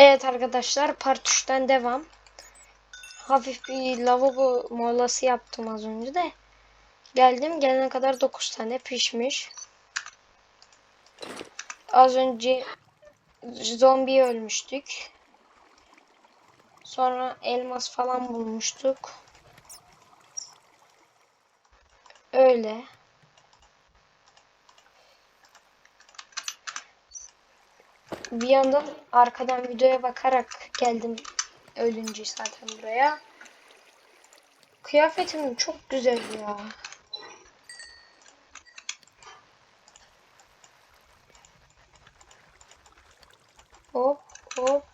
Evet arkadaşlar part 3'ten devam. Hafif bir lavabo molası yaptım az önce de. Geldim gelene kadar 9 tane pişmiş. Az önce zombi ölmüştük. Sonra elmas falan bulmuştuk. Öyle. Bir yandan arkadan videoya bakarak geldim ölünce zaten buraya. Kıyafetim çok güzel ya. Hop hop.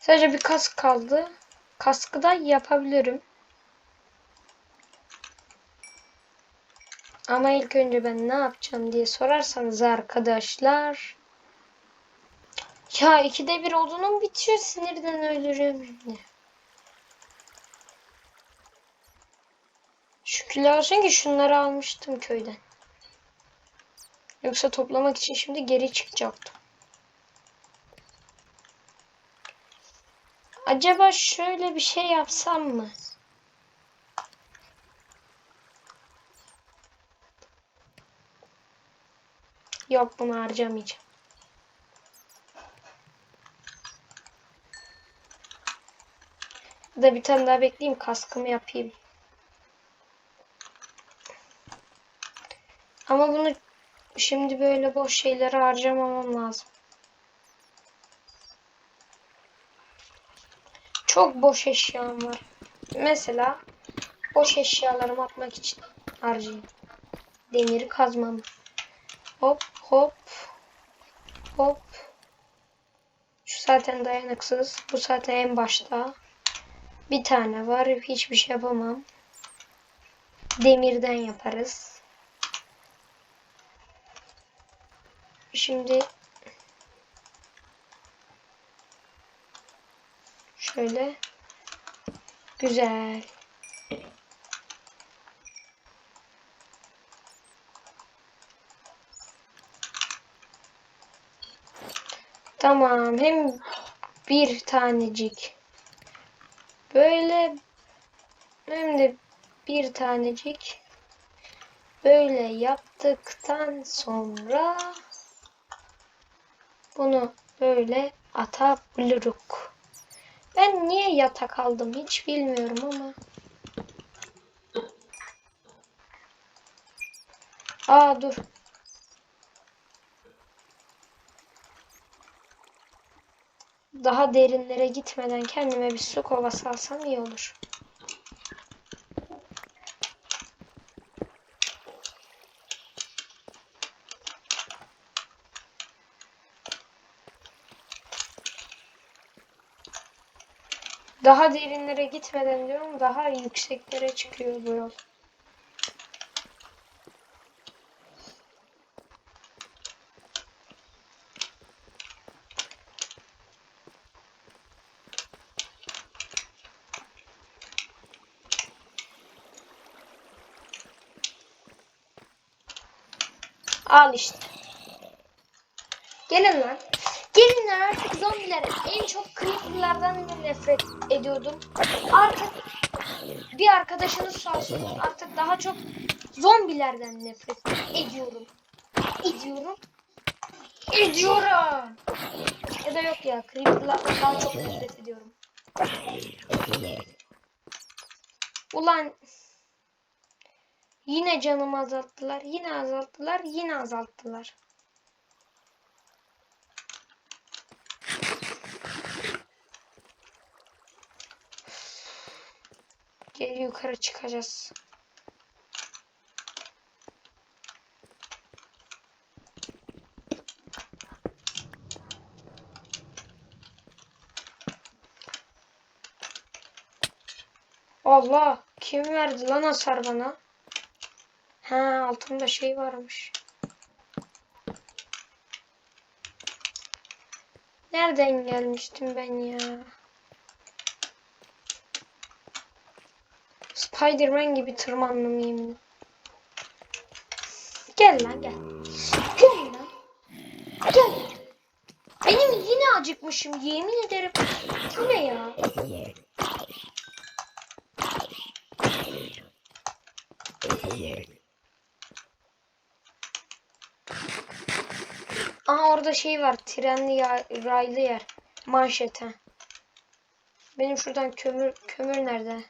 Sadece bir kask kaldı. Kaskı da yapabilirim. Ama ilk önce ben ne yapacağım diye sorarsanız arkadaşlar. Ya ikide bir odunum bitiyor sinirden ölürüm şimdi. Şükürler olsun ki şunları almıştım köyden. Yoksa toplamak için şimdi geri çıkacaktım. Acaba şöyle bir şey yapsam mı? Yok bunu harcamayacağım. Da bir tane daha bekleyeyim kaskımı yapayım. Ama bunu şimdi böyle boş şeylere harcamamam lazım. Çok boş eşyam var. Mesela boş eşyalarımı atmak için harcayayım. Demiri kazmam. Hop hop hop. Şu zaten dayanıksız. Bu zaten en başta. Bir tane var. Hiçbir şey yapamam. Demirden yaparız. Şimdi şöyle güzel. Tamam. Hem bir tanecik böyle hem de bir tanecik böyle yaptıktan sonra bunu böyle atabiliriz. Ben niye yatak aldım hiç bilmiyorum ama. Aa dur. Daha derinlere gitmeden kendime bir su kovası alsam iyi olur. Daha derinlere gitmeden diyorum daha yükseklere çıkıyor bu yol. Al işte. Gelin lan. Gelin artık zombiler. En çok creeperlardan nefret ediyordum. Artık bir arkadaşınız sağ olsun. Artık daha çok zombilerden nefret ediyorum. Ediyorum. Ediyorum. Ya da yok ya creeperlardan daha çok nefret ediyorum. Ulan Yine canımı azalttılar. Yine azalttılar. Yine azalttılar. Geri yukarı çıkacağız. Allah kim verdi lan hasar bana? Ha altında şey varmış. Nereden gelmiştim ben ya? Spiderman gibi tırmandım yemin. Gel lan gel. Gel lan. Gel. Benim yine acıkmışım yemin ederim. Bu ne ya? Aha orada şey var. Trenli ya- raylı yer. Manşete. Benim şuradan kömür kömür nerede?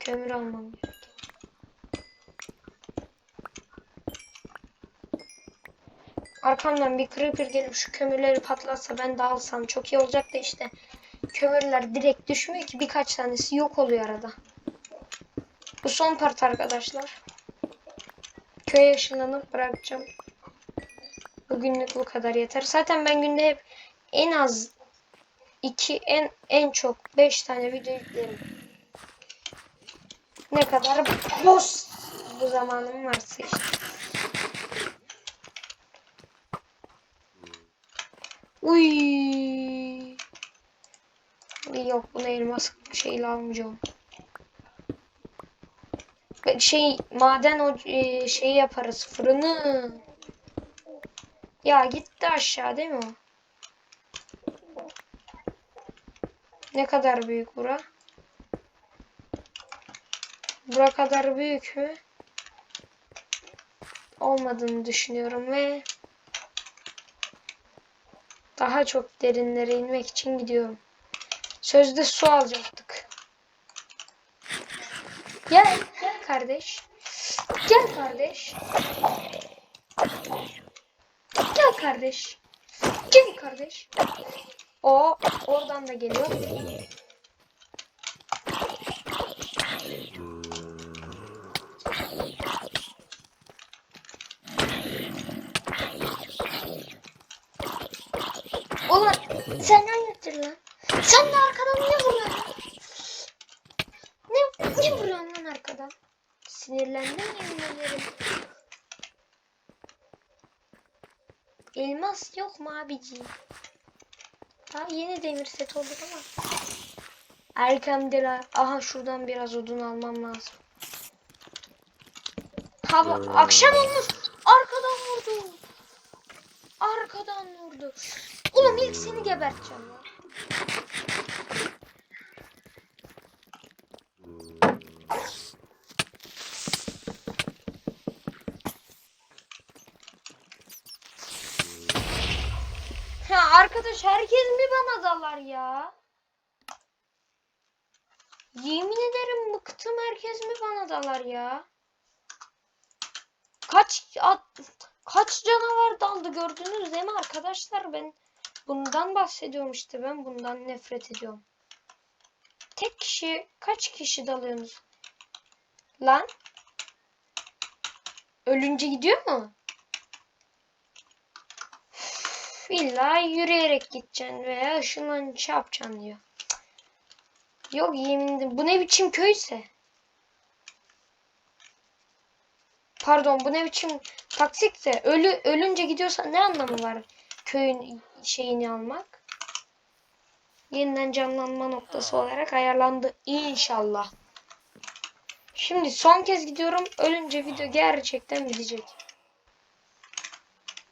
Kömür almam gerek. Arkamdan bir creeper gelip şu kömürleri patlatsa ben de alsam çok iyi olacak da işte. Kömürler direkt düşmüyor ki birkaç tanesi yok oluyor arada. Bu son part arkadaşlar. Köye ışınlanıp bırakacağım. Bugünlük bu kadar yeter. Zaten ben günde hep en az 2 en en çok 5 tane video yüklerim. Ne kadar boş bu zamanım varsa işte. Uy. Yok bunu elmas şeyle almayacağım. Şey maden o e, şeyi yaparız fırını. Ya gitti aşağı değil mi o? Ne kadar büyük bura? Bura kadar büyük mü? Olmadığını düşünüyorum ve daha çok derinlere inmek için gidiyorum. Sözde su alacaktık. Gel, gel kardeş. Gel kardeş. Kardeş. Gel kardeş. O oradan da geliyor. Ulan sen hayırdır lan? Sen de arkadan niye vuruyorsun? Ne, niye vuruyorsun lan arkadan? Sinirlendim yemin ederim. Elmas yok mu abiciğim? Ha yeni demir set olduk ama. Arkamda Aha şuradan biraz odun almam lazım. Hava akşam olmuş. Arkadan vurdu. Arkadan vurdu. Oğlum ilk seni geberteceğim ya. Ya arkadaş herkes mi bana dalar ya? Yemin ederim bıktım herkes mi bana dalar ya? Kaç at, kaç canavar daldı gördünüz değil mi arkadaşlar? Ben bundan bahsediyorum işte ben bundan nefret ediyorum. Tek kişi kaç kişi dalıyorsunuz? Lan? Ölünce gidiyor mu? İlla yürüyerek gideceksin veya ışınlan şey yapacaksın diyor. Yok yemin ederim. Bu ne biçim köyse? Pardon bu ne biçim taksikse ölü ölünce gidiyorsa ne anlamı var köyün şeyini almak? Yeniden canlanma noktası olarak ayarlandı inşallah. Şimdi son kez gidiyorum. Ölünce video gerçekten bitecek.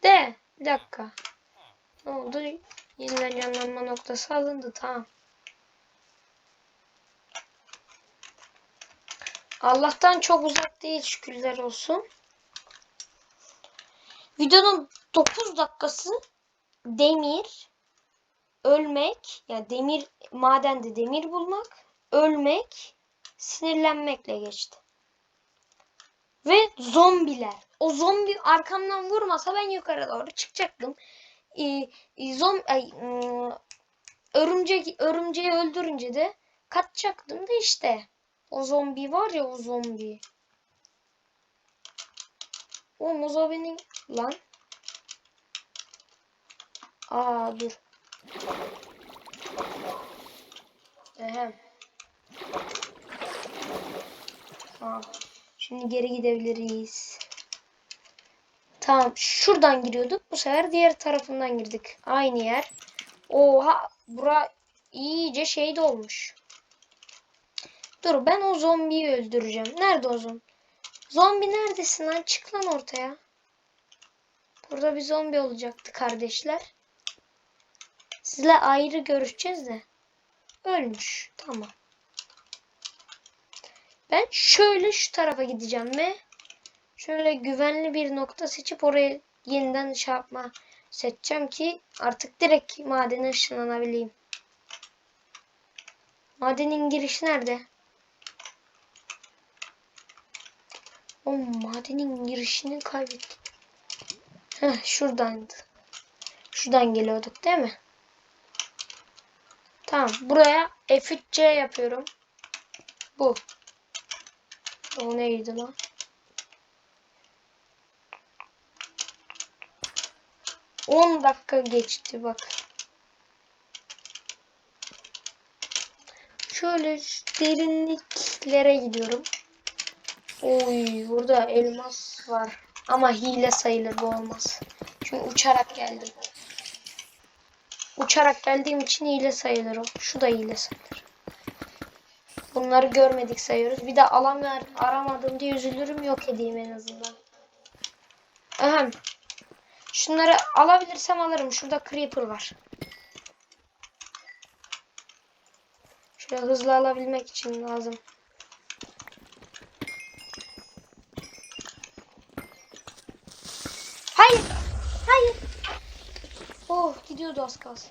De bir dakika. Ne oldu? Yeniden canlanma noktası alındı. Tamam. Allah'tan çok uzak değil şükürler olsun. Videonun 9 dakikası demir, ölmek, yani demir madende demir bulmak, ölmek, sinirlenmekle geçti. Ve zombiler. O zombi arkamdan vurmasa ben yukarı doğru çıkacaktım. Ee, zom ay, ım, örümcek örümceği öldürünce de kaçacaktım da işte. O zombi var ya o zombi. O zombinin lan. Aa dur. Ehem. Aa, şimdi geri gidebiliriz. Tamam şuradan giriyorduk. Bu sefer diğer tarafından girdik. Aynı yer. Oha bura iyice şey olmuş. Dur ben o zombiyi öldüreceğim. Nerede o zombi? Zombi neredesin lan? Çık lan ortaya. Burada bir zombi olacaktı kardeşler. Sizle ayrı görüşeceğiz de. Ölmüş. Tamam. Ben şöyle şu tarafa gideceğim ve şöyle güvenli bir nokta seçip oraya yeniden şey yapma seçeceğim ki artık direkt madene ışınlanabileyim. Madenin girişi nerede? O madenin girişini kaybettim. Heh, şuradandı. Şuradan geliyorduk değil mi? Tamam. Buraya F3C yapıyorum. Bu. O neydi lan? On dakika geçti bak. Şöyle derinliklere gidiyorum. Oy burada elmas var. Ama hile sayılır bu olmaz. Çünkü uçarak geldim. Uçarak geldiğim için hile sayılır o. Şu da hile sayılır. Bunları görmedik sayıyoruz. Bir de alamıyor, aramadım diye üzülürüm yok edeyim en azından. Ahem. Şunları alabilirsem alırım. Şurada creeper var. Şöyle hızlı alabilmek için lazım. Hayır. Hayır. Oh gidiyordu az kalsın.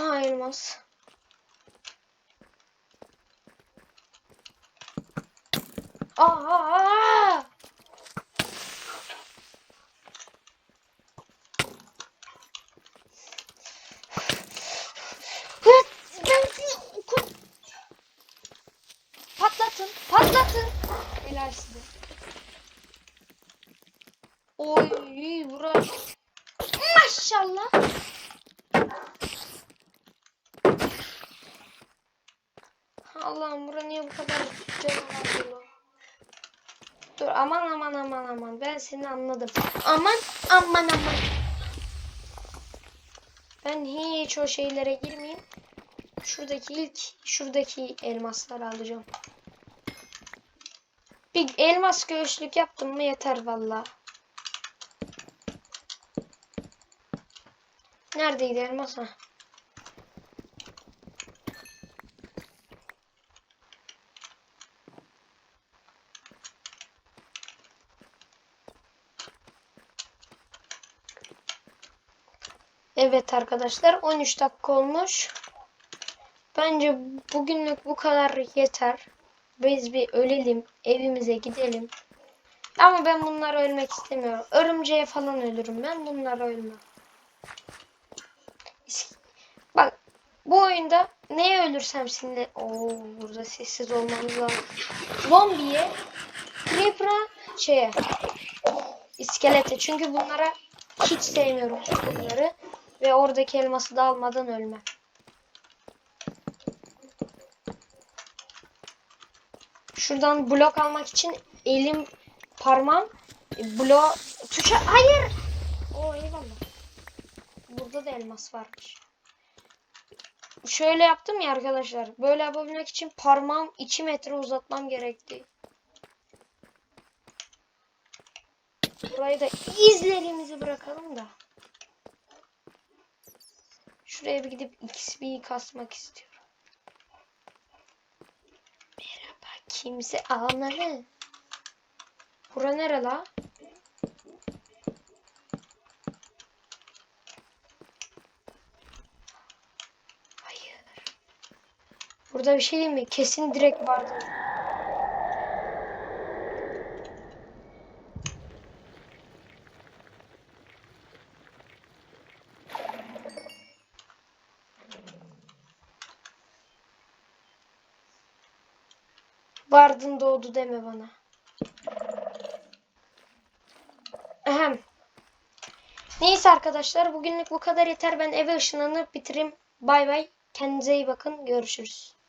Aha elmas. Oku... Patlatın, patlatın. Helal. Oy, bura. Maşallah. Allah'ım bura niye bu kadar canavar dolu? Dur aman aman aman aman ben seni anladım. Aman aman aman. Ben hiç o şeylere girmeyeyim. Şuradaki ilk şuradaki elmasları alacağım. Bir elmas göğüslük yaptım mı yeter valla. Neredeydi elmas ha? Evet arkadaşlar 13 dakika olmuş. Bence bugünlük bu kadar yeter. Biz bir ölelim, evimize gidelim. Ama ben bunlara ölmek istemiyorum. Örümceğe falan ölürüm. Ben bunlara ölmem. Bak bu oyunda neye ölürsem şimdi Oo burada sessiz olmamız lazım. Zombiye, Creeper'a, şeye, iskelete. Çünkü bunlara hiç sevmiyorum bunları. Ve oradaki elması da almadan ölmem. Şuradan blok almak için elim parmağım blok tuşa hayır. O eyvallah. Burada da elmas varmış. Şöyle yaptım ya arkadaşlar. Böyle yapabilmek için parmağım 2 metre uzatmam gerekti. Burayı da izlerimizi bırakalım da. Şuraya bir gidip XP'yi kasmak istiyorum. Merhaba kimse anları. Bura nere la? Hayır. Burada bir şey değil mi? Kesin direkt vardı. Vardın doğdu deme bana. Ahem. Neyse arkadaşlar bugünlük bu kadar yeter. Ben eve ışınlanıp bitireyim. Bay bay. Kendinize iyi bakın. Görüşürüz.